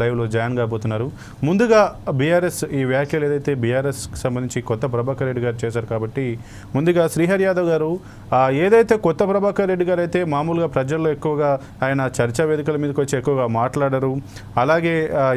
లైవ్లో జాయిన్ కాబోతున్నారు. ముందుగా బీఆర్ఎస్ ఈ వ్యాఖ్యలు ఏదైతే బీఆర్ఎస్కి సంబంధించి కొత్త ప్రభాకర్ రెడ్డి గారు చేశారు కాబట్టి ముందుగా శ్రీహరి యాదవ్ గారు ఏదైతే కొత్త ప్రభాకర్ రెడ్డి గారు అయితే మామూలుగా ప్రజల్లో ఎక్కువగా ఆయన చర్చా వేదికల మీదకి వచ్చి ఎక్కువగా మాట్లాడరు అలాగే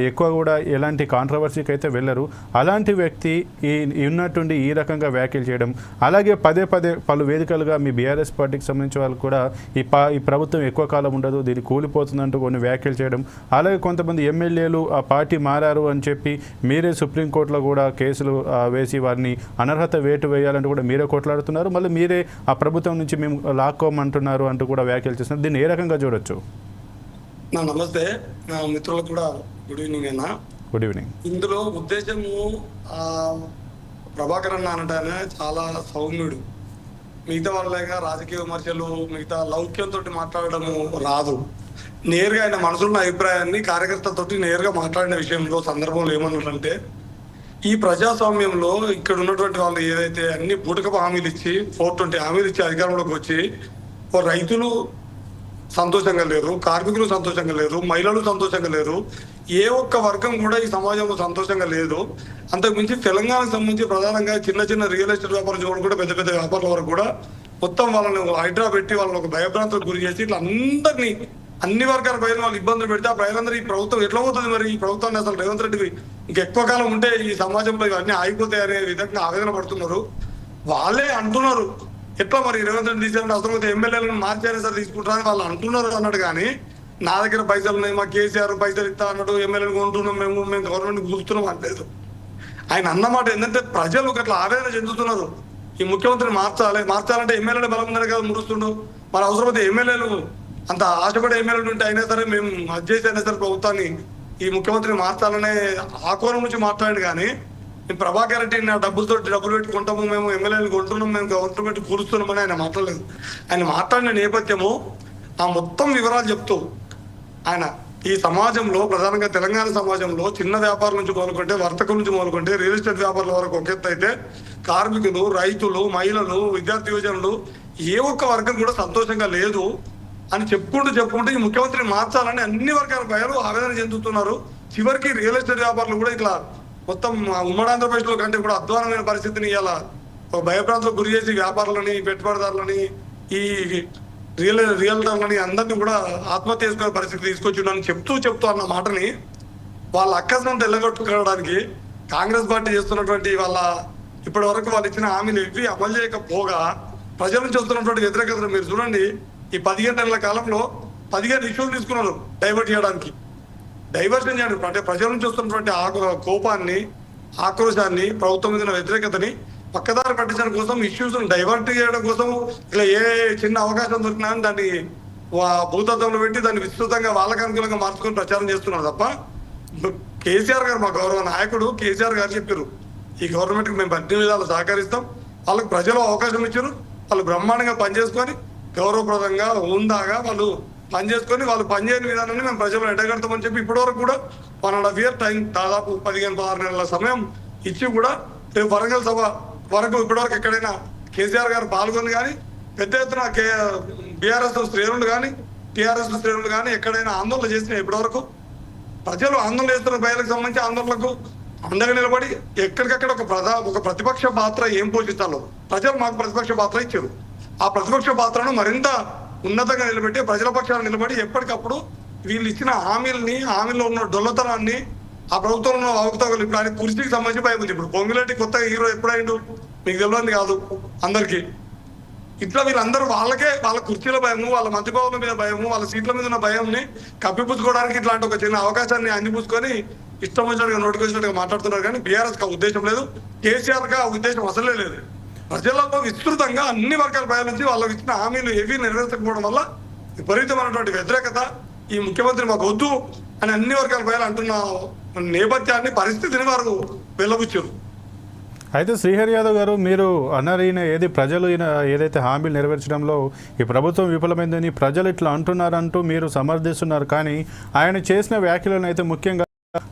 ఎక్కువ కూడా ఎలాంటి కాంట్రవర్సీకి అయితే వెళ్ళరు. అలాంటి వ్యక్తి ఈ ఉన్నట్టుండి ఈ రకంగా వ్యాఖ్యలు చేయడం అలాగే పదే పదే పలు వేదికలుగా మీ బీఆర్ఎస్ పార్టీకి సంబంధించిన వాళ్ళు కూడా ఈ ఈ ప్రభుత్వం ఎక్కువ కాలం ఉండదు దీన్ని కూలిపోతుందంటూ కొన్ని వ్యాఖ్యలు చేయడం అలాగే కొంతమంది ఎమ్మెల్యేలు ఆ పార్టీ మారారు అని చెప్పి మీరే సుప్రీంకోర్టులో కూడా కేసులు వేసి వారిని అనర్హత వేటు వేయాలంటూ కూడా మీరే కొట్లాడుతున్నారు. మళ్ళీ మీరే ఆ ప్రభుత్వం నుంచి మేము లాక్కోమంటున్నారు అంటూ కూడా వ్యాఖ్యలు చేస్తున్నారు. దీన్ని ఏ రకంగా చూడొచ్చు? నా నమస్తే. నా మిత్రులకు కూడా గుడ్ ఈవినింగ్ అన్న. Good evening. ఇందులో ఉద్దేశము ఆ ప్రభాకర్ అన్న అనటానే చాలా సౌమ్యుడు. మిగతా వాళ్ళగా రాజకీయ విమర్శలు మిగతా లౌక్యంతో మాట్లాడడము రాదు. నేరుగా ఆయన మనసున్న అభిప్రాయాన్ని కార్యకర్తలతోటి నేరుగా మాట్లాడిన విషయంలో సందర్భంలో ఏమన్నాడంటే ఈ ప్రజాస్వామ్యంలో ఇక్కడ ఉన్నటువంటి వాళ్ళు ఏదైతే అన్ని బూటకపు హామీలు ఇచ్చి ఫోర్ ట్వంటీ హామీలు ఇచ్చి అధికారంలోకి వచ్చి రైతులు సంతోషంగా లేరు కార్మికులు సంతోషంగా లేరు మహిళలు సంతోషంగా లేరు ఏ ఒక్క వర్గం కూడా ఈ సమాజంలో సంతోషంగా లేదు. అంతకుమించి తెలంగాణకు సంబంధించి ప్రధానంగా చిన్న చిన్న రియల్ ఎస్టేట్ వ్యాపారం చూడడం కూడా పెద్ద పెద్ద వ్యాపారుల వరకు కూడా మొత్తం వాళ్ళని హైడ్రా పెట్టి వాళ్ళని ఒక భయభ్రాంతులకు గురి చేసి ఇట్లా అందరినీ అన్ని వర్గాల ప్రజలు వాళ్ళు ఇబ్బందులు పెడితే ఆ ప్రజలందరూ ఈ ప్రభుత్వం ఎట్లా పోతుంది మరి? ఈ ప్రభుత్వాన్ని అసలు రేవంత్ రెడ్డి ఇంకెక్కువ కాలం ఉంటే ఈ సమాజంలో ఇవన్నీ ఆగిపోతాయి అనే విధంగా ఆవేదన పడుతున్నారు. వాళ్ళే అంటున్నారు. ఎట్లా మరి రేవంత్ రెడ్డి అవసరం అవసరమైతే ఎమ్మెల్యేలను మార్చారే సార్ తీసుకుంటారని వాళ్ళు అంటున్నారు అన్నాడు కానీ నా దగ్గర పైసలు ఉన్నాయి మా కేసీఆర్ పైసలు ఇస్తా అన్నాడు ఎమ్మెల్యేలు కొంటున్నాం మేము మేము గవర్నమెంట్ కూర్చున్నాం అనలేదు ఆయన అన్నమాట ఏంటంటే ప్రజలు అట్లా ఆవేదన చెందుతున్నారు. ఈ ముఖ్యమంత్రిని మార్చాలి మార్చాలంటే ఎమ్మెల్యేలు బలం ఉందని కదా మురుస్తుండు. మరి అవసరమైతే ఎమ్మెల్యేలు అంత ఆశపడే ఎమ్మెల్యేలు ఉంటే అయినా సరే మేము అది చేసి అయినా సరే ప్రభుత్వాన్ని ఈ ముఖ్యమంత్రిని మార్చాలనే ఆ కోణం నుంచి మాట్లాడాడు కానీ మేము ప్రభాకర్ రెడ్డి నా డబ్బులతో డబ్బులు పెట్టుకుంటాము మేము ఎమ్మెల్యేలు కొంటున్నాం మేము గవర్నమెంట్ కూరుస్తున్నామని ఆయన మాట్లాడలేదు. ఆయన మాట్లాడిన నేపథ్యము ఆ మొత్తం వివరాలు చెప్తూ ఆయన ఈ సమాజంలో ప్రధానంగా తెలంగాణ సమాజంలో చిన్న వ్యాపారం నుంచి మొదలుకుంటే వర్తకం నుంచి మొదలుకుంటే రియల్ ఎస్టేట్ వ్యాపారుల వరకు ఒక ఎత్తు అయితే కార్మికులు రైతులు మహిళలు విద్యార్థి యువజనులు ఏ ఒక్క వర్గం కూడా సంతోషంగా లేదు. అని చెప్పుకుంటూ చెప్పుకుంటూ ఈ ముఖ్యమంత్రిని మార్చాలని అన్ని వర్గాల ప్రజలు ఆవేదన చెందుతున్నారు. చివరికి రియల్ ఎస్టేట్ వ్యాపారులు కూడా ఇట్లా మొత్తం ఉమ్మడి ఆంధ్రప్రదేశ్లో కంటే కూడా అధ్వానమైన పరిస్థితిని ఇలా ఒక భయప్రాంతాలకు గురి చేసి వ్యాపారులని పెట్టుబడిదారులని ఈ రియల్ రియల్టర్లని అందరినీ కూడా ఆత్మహత్య చేసుకునే పరిస్థితి తీసుకొచ్చిండని చెప్తూ చెప్తూ అన్న మాటని వాళ్ళ అక్కసనం తెల్లగొట్టుకోవడానికి కాంగ్రెస్ పార్టీ చేస్తున్నటువంటి వాళ్ళ ఇప్పటి వరకు వాళ్ళు ఇచ్చిన హామీలు ఇవి అమలు చేయకపోగా ప్రజల నుంచి వస్తున్నటువంటి వ్యతిరేకతను మీరు చూడండి. ఈ పదిహేను నెలల కాలంలో పదిహేను ఇష్యూలు తీసుకున్నారు డైవర్ట్ చేయడానికి. డైవర్షన్ చేయడం. అంటే ప్రజల నుంచి వస్తున్నటువంటి ఆ కోపాన్ని ఆక్రోశాన్ని ప్రభుత్వం మీద ఉన్న వ్యతిరేకతని పక్కదారి పట్టించడం కోసం ఇష్యూస్ డైవర్ట్ చేయడం కోసం ఇలా ఏ చిన్న అవకాశం దొరికినా దాన్ని వా- భూతత్వంలో పెట్టి దాన్ని విస్తృతంగా వాళ్ళకి అనుకూలంగా మార్చుకొని ప్రచారం చేస్తున్నారు తప్ప కేసీఆర్ గారు మా గౌరవ నాయకుడు కేసీఆర్ గారు చెప్పారు ఈ గవర్నమెంట్కి మేము అన్ని విధాలు సహకరిస్తాం. వాళ్ళకి ప్రజలు అవకాశం ఇచ్చారు. వాళ్ళు బ్రహ్మాండంగా పనిచేసుకొని గౌరవప్రదంగా ఉందాగా వాళ్ళు పనిచేసుకొని వాళ్ళు పనిచేయని విధానాన్ని మేము ప్రజలు ఎడగడతామని చెప్పి ఇప్పటి వరకు కూడా one and half year time దాదాపు పదిహేను పదహారు నెలల సమయం ఇచ్చి కూడా రేపు వరంగల్ సభ వరకు ఇప్పటివరకు ఎక్కడైనా కేసీఆర్ గారు పాల్గొని కానీ పెద్ద ఎత్తున కే బీఆర్ఎస్ శ్రేణులు కానీ టీఆర్ఎస్ శ్రేణులు కానీ ఎక్కడైనా ఆందోళన చేసిన ఇప్పటివరకు ప్రజలు ఆందోళన చేస్తున్న ప్రజలకు సంబంధించి ఆందోళనకు అండగా నిలబడి ఎక్కడికక్కడ ఒక ప్రధా ఒక ప్రతిపక్ష పాత్ర ఏం పోషించాలో ప్రజలు మాకు ప్రతిపక్ష పాత్ర ఇచ్చారు. ఆ ప్రతిపక్ష పాత్రను మరింత ఉన్నతంగా నిలబెట్టి ప్రజల పక్షాన నిలబడి ఎప్పటికప్పుడు వీళ్ళు ఇచ్చిన హామీలని హామీలో ఉన్న డొల్లతనాన్ని ఆ ప్రభుత్వంలో ఉన్న అవకతవకలు ఇప్పుడు ఆయన కుర్చీకి సంబంధించి భయం ఉంది ఇప్పుడు పొంగిరెడ్డి కొత్తగా హీరో ఎప్పుడైండు? మీకు తెలియదు కాదు అందరికీ. ఇట్లా వీళ్ళందరూ వాళ్ళకే వాళ్ళ కుర్చీల భయము వాళ్ళ మంత్రి మీద భయము వాళ్ళ సీట్ల మీద ఉన్న భయంని కప్పిపుచ్చుకోవడానికి ఇట్లాంటి ఒక చిన్న అవకాశాన్ని అందిపుచ్చుకొని ఇష్టం వచ్చినట్టుగా నోటికి వచ్చినట్టుగా మాట్లాడుతున్నారు. కానీ బీఆర్ఎస్ ఉద్దేశం లేదు. కేసీఆర్ ఆ ఉద్దేశం అసలే లేదు. ప్రజల్లో విస్తృతంగా అన్ని వర్గాల ప్రజల నుంచి వాళ్ళకి ఇచ్చిన హామీలు ఏవి నెరవేర్చకపోవడం వల్ల విపరీతమైనటువంటి వ్యతిరేకత ఈ ముఖ్యమంత్రి మాకు వద్దు అని అన్ని వర్గాల ప్రజలు అంటున్న నేపథ్యాన్ని పరిస్థితిని వారు వెళ్ళబుచ్చారు. అయితే శ్రీహరి యాదవ్ గారు మీరు అన్నారు ఈయన ఏది ప్రజలు ఈయన ఏదైతే హామీలు నెరవేర్చడంలో ఈ ప్రభుత్వం విఫలమైందని ప్రజలు ఇట్లా అంటున్నారంటూ మీరు సమర్థిస్తున్నారు. కానీ ఆయన చేసిన వ్యాఖ్యలను అయితే ముఖ్యంగా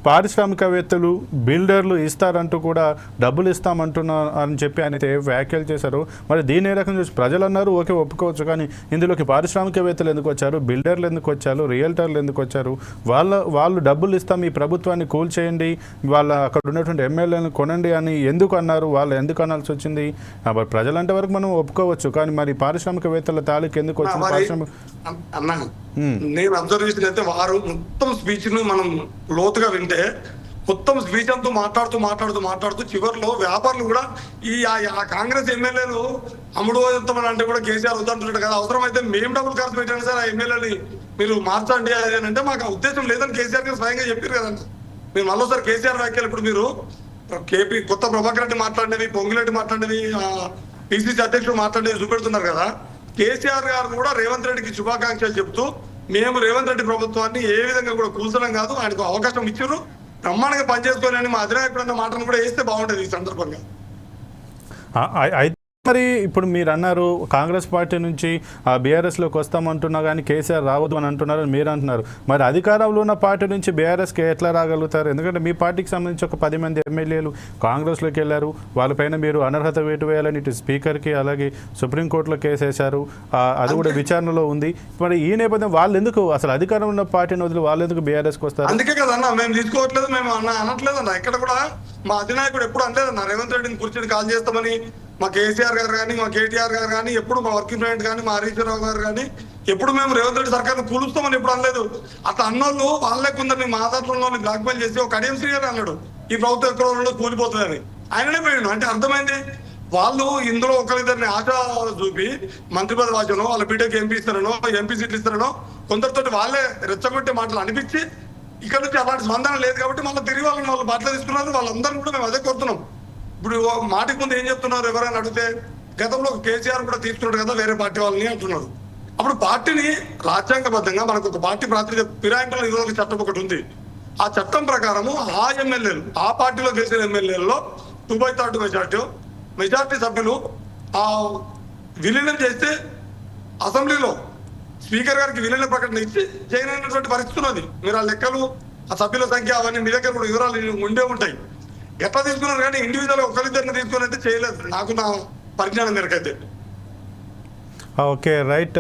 పారిశ్రామికవేత్తలు బిల్డర్లు ఇస్తారంటూ కూడా డబ్బులు ఇస్తామంటున్నా అని చెప్పి ఆయన అయితే వ్యాఖ్యలు చేశారు. మరి దీని ఏ రకం చూసి ప్రజలు అన్నారు ఓకే ఒప్పుకోవచ్చు. కానీ ఇందులోకి పారిశ్రామికవేత్తలు ఎందుకు వచ్చారు? బిల్డర్లు ఎందుకు వచ్చారు? రియల్టర్లు ఎందుకు వచ్చారు? వాళ్ళ వాళ్ళు డబ్బులు ఇస్తాం ఈ ప్రభుత్వాన్ని కూల్చేయండి వాళ్ళ అక్కడ ఉన్నటువంటి ఎమ్మెల్యేలను కొనండి అని ఎందుకు అన్నారు? వాళ్ళు ఎందుకు అనాల్సి వచ్చింది? మరి ప్రజలంటే వరకు మనం ఒప్పుకోవచ్చు. కానీ మరి పారిశ్రామికవేత్తల తాలూకు ఎందుకు వచ్చింది? పారిశ్రామిక. నేను అబ్జర్వ్ చేసిన అయితే వారు మొత్తం స్పీచ్ను మనం లోతుగా వింటే మొత్తం స్పీచ్ అంతా మాట్లాడుతూ మాట్లాడుతూ మాట్లాడుతూ చివరిలో వ్యాపారులు కూడా ఈ ఆ- కాంగ్రెస్ ఎమ్మెల్యేలు అమ్ముడు పోతామని అంటే కూడా కేసీఆర్ వద్దంటున్నాడు కదా అవసరం అయితే మేము డబ్బులు ఖర్చు పెట్టండి సార్ ఆ ఎమ్మెల్యేని. మీరు మార్చండి అది అని అంటే మాకు ఉద్దేశం లేదని కేసీఆర్ గారు స్వయంగా చెప్పారు కదండి. మీరు మళ్ళీసారి కేసీఆర్ వ్యాఖ్యలు ఇప్పుడు మీరు కేపీ కొత్త ప్రభాకర్ రెడ్డి మాట్లాడినవి పొంగిరెడ్డి మాట్లాడినవి పిసిసి అధ్యక్షుడు మాట్లాడినవి చూపెడుతున్నారు కదా. కేసీఆర్ గారు కూడా రేవంత్ రెడ్డికి శుభాకాంక్షలు చెప్తూ మేము రేవంత్ రెడ్డి ప్రభుత్వాన్ని ఏ విధంగా కూడా కూల్చడం కాదు ఆయనకు అవకాశం ఇచ్చారు. బ్రహ్మాండంగా పనిచేసుకొని మా అధినాయకుడు అన్న మాటను కూడా వేస్తే బాగుంటుంది ఈ సందర్భంగా. మరి ఇప్పుడు మీరు అన్నారు కాంగ్రెస్ పార్టీ నుంచి ఆ బీఆర్ఎస్లోకి వస్తామంటున్నా కానీ కేసీఆర్ రావద్దు అని అంటున్నారు మీరు అంటున్నారు. మరి అధికారంలో ఉన్న పార్టీ నుంచి బీఆర్ఎస్కి ఎట్లా రాగలుగుతారు? ఎందుకంటే మీ పార్టీకి సంబంధించి ఒక పది మంది ఎమ్మెల్యేలు కాంగ్రెస్లోకి వెళ్ళారు. వాళ్ళపైన మీరు అనర్హత వేటు వేయాలని ఇటు స్పీకర్కి అలాగే సుప్రీంకోర్టులో కేసు వేశారు. అది కూడా విచారణలో ఉంది. మరి ఈ నేపథ్యం వాళ్ళు ఎందుకు అసలు అధికారంలో ఉన్న పార్టీని వదిలి వాళ్ళు ఎందుకు బీఆర్ఎస్కి వస్తారు? అందుకే కదా అన్న మేము తీసుకోవట్లేదు మేము అన్న అనట్లేదు అన్న. ఎక్కడ కూడా మా అధినాయకుడు ఎప్పుడు అనలేదన్న. రేవంత్ రెడ్డిని కూర్చొని కాల్ చేస్తామని మా కేసీఆర్ గారు కానీ మా కేటీఆర్ గారు కానీ ఎప్పుడు మా వర్కింగ్ ప్రెసిడెంట్ కానీ మా హరీష్ గారు కానీ ఎప్పుడు మేము రేవంత్ రెడ్డి సర్కార్ని కూలుస్తామని ఎప్పుడు అనలేదు. అట్లా అన్నోళ్ళు వాళ్ళే కొందరిని మా ఆధారంలో బ్లాక్ మెయిల్ చేసి ఒక కడియం శ్రీగారు అన్నాడు. ఈ ప్రభుత్వం ఎక్కడ రోజుల్లో కూలిపోతుందని. ఆయననే పోయిండు. అంటే అర్థమైంది? వాళ్ళు ఇందులో ఒకరిద్దరిని ఆశ చూపి మంత్రి పదవి వాచనో వాళ్ళ బీటెక్ ఎంపీ ఇస్తారనో ఎంపీ సీట్లు ఇస్తారనో కొందరితోటి వాళ్ళే రెచ్చగొట్టే మాటలు అనిపించి ఇక్కడ నుంచి అలాంటి స్పందన లేదు కాబట్టి మళ్ళీ తిరిగి వాళ్ళని వాళ్ళు బాటలు తీసుకున్నారు. వాళ్ళందరూ కూడా మేము అదే కోరుతున్నాం. ఇప్పుడు ఓ మాటికి ముందు ఏం చెప్తున్నారు ఎవరైనా అడిగితే గతంలో కేసీఆర్ కూడా తీసుకున్నాడు కదా వేరే పార్టీ వాళ్ళని అంటున్నారు అప్పుడు పార్టీని రాజ్యాంగబద్ధంగా మనకు ఒక పార్టీ ప్రాతినిధ్య ఫిరాయింపుల నిరోధక చట్టం ఒకటి ఉంది. ఆ చట్టం ప్రకారము ఆ ఎమ్మెల్యేలు ఆ పార్టీలో గెలిచిన ఎమ్మెల్యేలలో two by third majority majority సభ్యులు ఆ విలీనం చేస్తే అసెంబ్లీలో స్పీకర్ గారికి విలీన ప్రకటన ఇచ్చి చేయనటువంటి పరిస్థితి ఉన్నది. మీరు ఆ లెక్కలు ఆ సభ్యుల సంఖ్య అవన్నీ మీ దగ్గర కూడా వివరాలు ఉండే ఉంటాయి. ఎట్లా తీసుకున్నారు కానీ ఇండివిజువల్ ఒకరిద్దరిని తీసుకుని అయితే చేయలేదు. నాకు నా పరిజ్ఞానం మేరకైతే ఓకే రైట్.